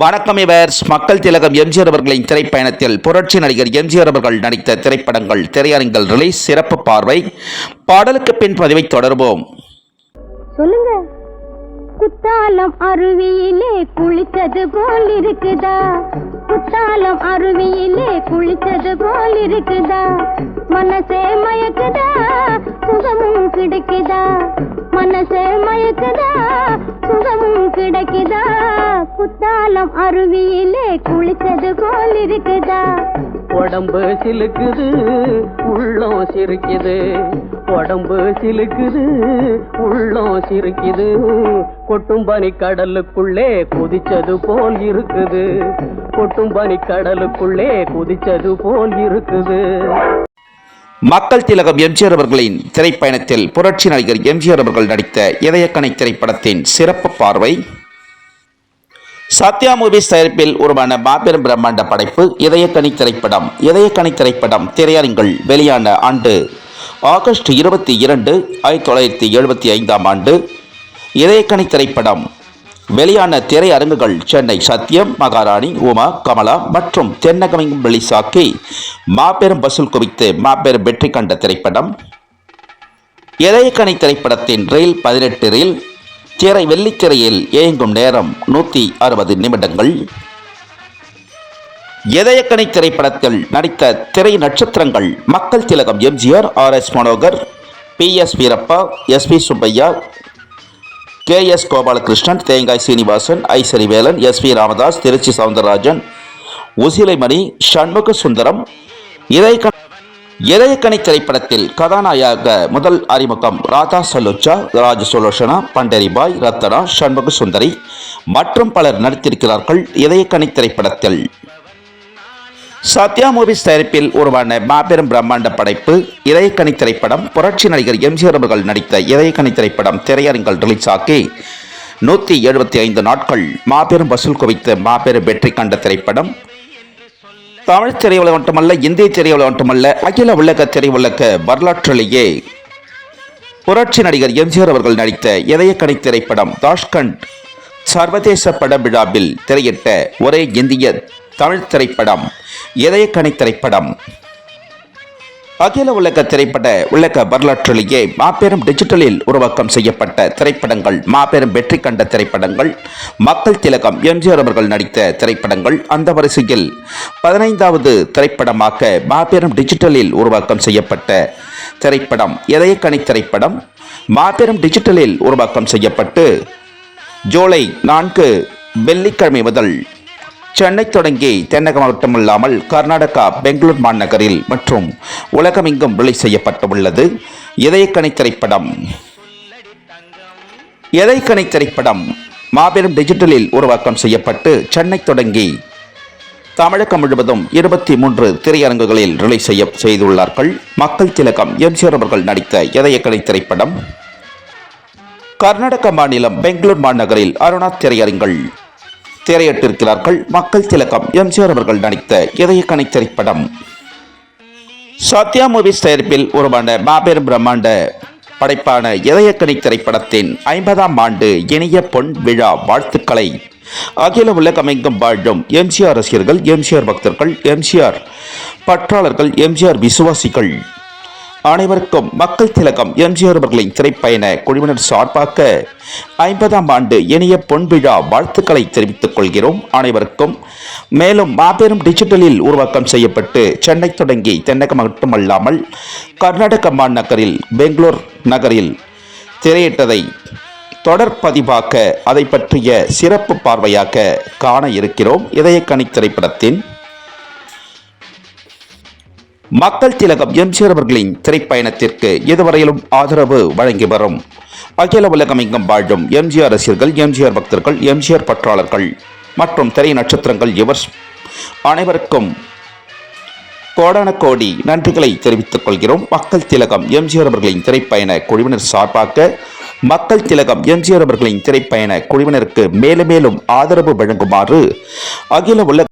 வணக்கம் இவர்ஸ் மக்கள் திலகம் எம்ஜிஆர் அவர்களின் திரைப்பயணத்தில் புரட்சி நடிகர் எம்ஜிஆர் அவர்கள் நடித்த திரைப்படங்கள் திரையரங்கில் ரிலீஸ் சிறப்பு பார்வை. பாடலுக்கு பின் பதிவை தொடர்வோம். சொல்லுங்க. குத்தாலம் அருவியிலே குளித்தது போல் இருக்குதா? குத்தாலம் அருவியிலே குளித்தது போல் இருக்குதா? மனசே மயக்குதா? சுகமும் கிடைக்குதா? மனசே மயக்குதா? குத்தாலம் அருவியிலே குளித்தது போல் இருக்குதா? உடம்பு சிலுக்குது உள்ளம் சிரிக்குது. உடம்பு சிலுக்குது உள்ளம் சிரிக்குது. கொட்டும் பனி கடலுக்குள்ளே குதிச்சது போல் இருக்குது. கொட்டும் பனி கடலுக்குள்ளே குதிச்சது போல் இருக்குது. மக்கள் திலகம் எம்ஜிஆர் அவர்களின் திரைப்பயணத்தில் புரட்சி நடிகர் எம்ஜிஆர் அவர்கள் நடித்த இதயக்கணை திரைப்படத்தின் சிறப்பு பார்வை சத்யா மூவிஸ் தயாரிப்பில் உருவான மாபெரும் பிரம்மாண்ட படைப்பு இதயக்கணி திரைப்படம் இதயக்கணி திரைப்படம் திரையரங்கில் வெளியான ஆண்டு ஆகஸ்ட் இருபத்தி இரண்டு ஆயிரத்தி தொள்ளாயிரத்தி எழுபத்தி ஐந்தாம் ஆண்டு. இதயக்கணி திரைப்படம் வெளியான திரையரங்குகள் சென்னை சத்யம் மகாராணி உமா கமலா மற்றும் தென்னகமையும் வெளிசாக்கி மாபெரும் வசூல் குவித்து மாபெரும் வெற்றி கண்ட திரைப்படம். இதயக்கணி திரைப்படத்தின் ரயில் பதினெட்டு ரயில் திரை வெள்ளித்திரையில் இயங்கும் நேரம் நூற்றி அறுபது நிமிடங்கள். இதயக்கணி திரைப்படத்தில் நடித்த திரை நட்சத்திரங்கள் மக்கள் திலகம் MGR R S Manohar P S Veerappa S P Subbaiah K S Gopalakrishnan Thengai Srinivasan Isarivelan S V Ramadas Tiruchi Soundararajan Usilaimani Shanmuga Sundaram. Idhayakkani Idhayakkani திரைப்படத்தில் கதாநாயக முதல் அறிமுகம் ராதா சலுச்சா ராஜ சுலோஷனா பண்டரிபாய் ரத்தனா சண்முக சுந்தரி மற்றும் பலர் நடித்திருக்கிறார்கள் இதயக்கணி திரைப்படத்தில். சத்யா மூவிஸ் தயாரிப்பில் உருவான மாபெரும் பிரம்மாண்ட படைப்பு இதயக்கணி திரைப்படம் புரட்சி நடிகர் எம்ஜிஆர் அவர்கள் நடித்த இதயக்கணி திரைப்படம் திரையரங்கில் ரிலீஸ் ஆகி நூற்றி எழுபத்தி ஐந்து நாட்கள். மாபெரும் வசூல் குவித்த மாபெரும் வெற்றி கண்ட திரைப்படம் தமிழ் திரையுலகம் மட்டுமல்ல இந்திய திரையுலகம் மட்டுமல்ல அகில உலக திரையுலக வரலாற்றிலேயே புரட்சி நடிகர் எம்ஜிஆர் அவர்கள் நடித்த இதயக்கணி திரைப்படம் தாஷ்கண்ட் சர்வதேச பட விழாவில் திரையிட்ட ஒரே இந்திய தமிழ் திரைப்படம் இதயக்கணி திரைப்படம். அகில உலக திரைப்பட உலக வரலாற்றிலேயே மாபெரும் டிஜிட்டலில் உருவாக்கம் செய்யப்பட்ட திரைப்படங்கள் மாபெரும் வெற்றி கண்ட திரைப்படங்கள் மக்கள் திலகம் எம்ஜிஆர் அவர்கள் நடித்த திரைப்படங்கள் அந்த வரிசையில் பதினைந்தாவது திரைப்படமாக மாபெரும் டிஜிட்டலில் உருவாக்கம் செய்யப்பட்ட திரைப்படம் இதயக்கணி திரைப்படம் மாபெரும் டிஜிட்டலில் உருவாக்கம் செய்யப்பட்டு ஜூலை நான்கு வெள்ளிக்கிழமை முதல் சென்னை தொடங்கி தென்னகம் மட்டுமல்லாமல் கர்நாடகா பெங்களூர் மாநகரில் மற்றும் உலகமெங்கும் ரிலீஸ் செய்யப்பட்டுள்ளது. இதயக்கணி திரைப்படம். இதயக்கணி திரைப்படம் மாபெரும் டிஜிட்டலில் உருவாக்கம் செய்யப்பட்டு சென்னை தொடங்கி தமிழகம் முழுவதும் இருபத்தி மூன்று திரையரங்குகளில் ரிலீஸ் செய்ய செய்துள்ளார்கள். மக்கள் திலகம் எம்ஜிஆர் அவர்கள் நடித்த இதயக்கலை திரைப்படம். கர்நாடக மாநிலம் பெங்களூர் மாநகரில் அருணா திரையரங்குகள் திரையிட்டிருக்கிறார்கள். மக்கள் திலகம். எம்ஜிஆர் அவர்கள் நடித்த இதயக்கணி திரைப்படம். சத்யா மூவிஸ் தயாரிப்பில் உருவான மாபெரும் பிரம்மாண்ட படைப்பான இதயக்கணி திரைப்படத்தின் ஐம்பதாம் ஆண்டு இணைய பொன் விழா வாழ்த்துக்களை. அகில உலகமெங்கும் வாழும் எம்ஜிஆர் ரசிகர்கள் எம்ஜிஆர் பக்தர்கள் எம்ஜிஆர் பற்றாளர்கள் எம்ஜிஆர் விசுவாசிகள். அனைவருக்கும் மக்கள் திலகம் எம்ஜிஆர் அவர்களின் திரைப்பயண குழுவினர் சார்பாக ஐம்பதாம் ஆண்டு இணைய பொன்விழா வாழ்த்துக்களை தெரிவித்துக் கொள்கிறோம். அனைவருக்கும் மேலும் மாபெரும் டிஜிட்டலில் உருவாக்கம் செய்யப்பட்டு சென்னை தொடங்கி தென்னகம் மட்டுமல்லாமல் கர்நாடக மாநகரில் பெங்களூர் நகரில் திரையிட்டதை தொடர் பதிவாக்க அதை பற்றிய சிறப்பு பார்வையாக காண இருக்கிறோம். இதயக்கணி திரைப்படத்தின் மக்கள் திலகம் எம்ஜிஆர் அவர்களின் திரைப்பயணத்திற்கு இதுவரையிலும் ஆதரவு வழங்கி வரும். அகில உலகம் உலகமெங்கும் வாழும் எம்ஜிஆர் ரசிகர்கள் எம்ஜிஆர் பக்தர்கள் எம்ஜிஆர் பற்றாளர்கள் மற்றும் திரை நட்சத்திரங்கள் இவர் அனைவருக்கும் கோடான கோடி நன்றிகளை தெரிவித்துக் கொள்கிறோம். மக்கள் திலகம் எம்ஜிஆர் அவர்களின் திரைப்பயண குழுவினர் சார்பாக மக்கள் திலகம் எம்ஜிஆர் அவர்களின் திரைப்பயண குழுவினருக்கு மேலும் மேலும் ஆதரவு வழங்குமாறு அகில உலக